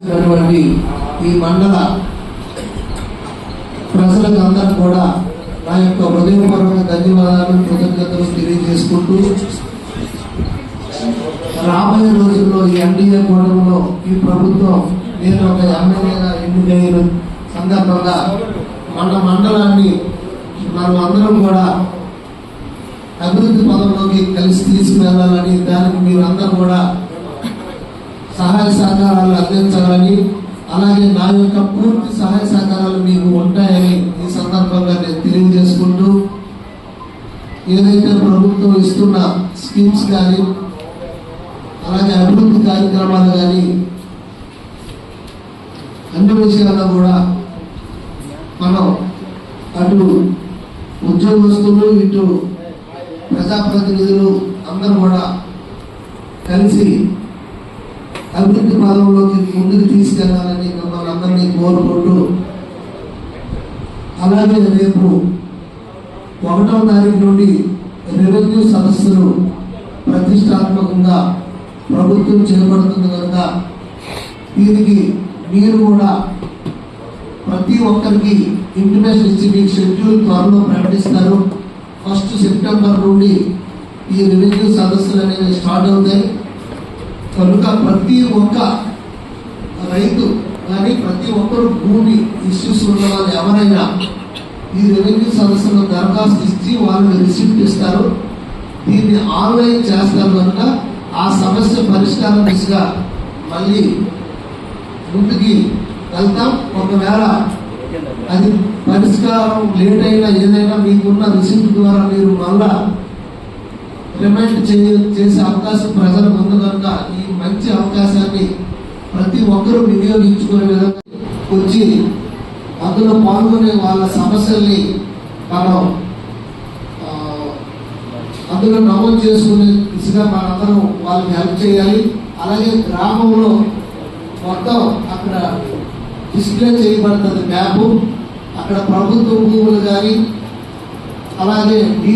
ఉన్నటువంటి ఈ మండల ప్రజలకు అందరూ కూడా నా యొక్క హృదయపూర్వక ధన్యవాదాలు కృతజ్ఞతలు తెలియజేసుకుంటూ రాబోయే రోజుల్లో ఈ ఎన్డీఏ కూటమిలో ఈ ప్రభుత్వం నేను ఒక ఎమ్మెల్యేగా ఎన్నికైన సందర్భంగా మన మండలాన్ని మనం అందరం కూడా అభివృద్ధి పదంలోకి కలిసి తీసుకువెళ్ళాలని దానికి మీరు అందరూ కూడా సహాయ సహకారాలు అందించాలని అలాగే నా యొక్క పూర్తి సహాయ సహకారాలు మీకు ఉంటాయని ఈ సందర్భంగా నేను తెలియజేసుకుంటూ ఏదైతే ప్రభుత్వం ఇస్తున్న స్కీమ్స్ కానీ అలాగే అభివృద్ధి కార్యక్రమాలు కానీ అన్ని విషయాల్లో కూడా మనం అటు ఉద్యోగస్తులు ఇటు ప్రజాప్రతినిధులు అందరూ కూడా కలిసి అభివృద్ధి పదంలోకి ముందుకు తీసుకెళ్ళాలని మిమ్మల్ని అందరినీ కోరుకుంటూ అలాగే రేపు ఒకటవ తారీఖు నుండి రెవెన్యూ సదస్సులు ప్రతిష్టాత్మకంగా ప్రభుత్వం చేపడుతుంది కనుక దీనికి మీరు కూడా ప్రతి ఒక్కరికి ఇంటిమేషన్ ఇచ్చి మీకు షెడ్యూల్ త్వరలో ప్రకటిస్తారు. ఫస్ట్ సెప్టెంబర్ నుండి ఈ రెవెన్యూ సదస్సులు అనేవి స్టార్ట్ అవుతాయి. కనుక ప్రతి ఒక్క రైతు కానీ ప్రతి ఒక్కరు భూమి ఇష్యూస్ ఉన్న వాళ్ళు ఎవరైనా ఈ రెవెన్యూ సదస్సులో దరఖాస్తు ఇచ్చి వాళ్ళు రిసిప్ట్ ఇస్తారు దీన్ని ఆన్లైన్ చేస్తారు కనుక ఆ సమస్య పరిష్కారం దిశగా మళ్ళీ ముందుకి వెళ్తాం. ఒకవేళ అది పరిష్కారం లేట్ అయినా ఏదైనా మీకున్న రిసిప్ట్ ద్వారా మీరు మళ్ళా రిమైండ్ చేయ చేసే అవకాశం ప్రజలకు ఉంది కనుక ఈ మంచి అవకాశాన్ని ప్రతి ఒక్కరూ వినియోగించుకునే విధంగా వచ్చి అందులో పాల్గొనే వాళ్ళ సమస్యల్ని మనం అందులో నమోదు చేసుకునే దిశగా మనందరం వాళ్ళకి హెల్ప్ చేయాలి. అలాగే గ్రామంలో మొత్తం అక్కడ డిస్ప్లే చేయబడుతుంది మ్యాప్. అక్కడ ప్రభుత్వ భూములు కానీ అలాగే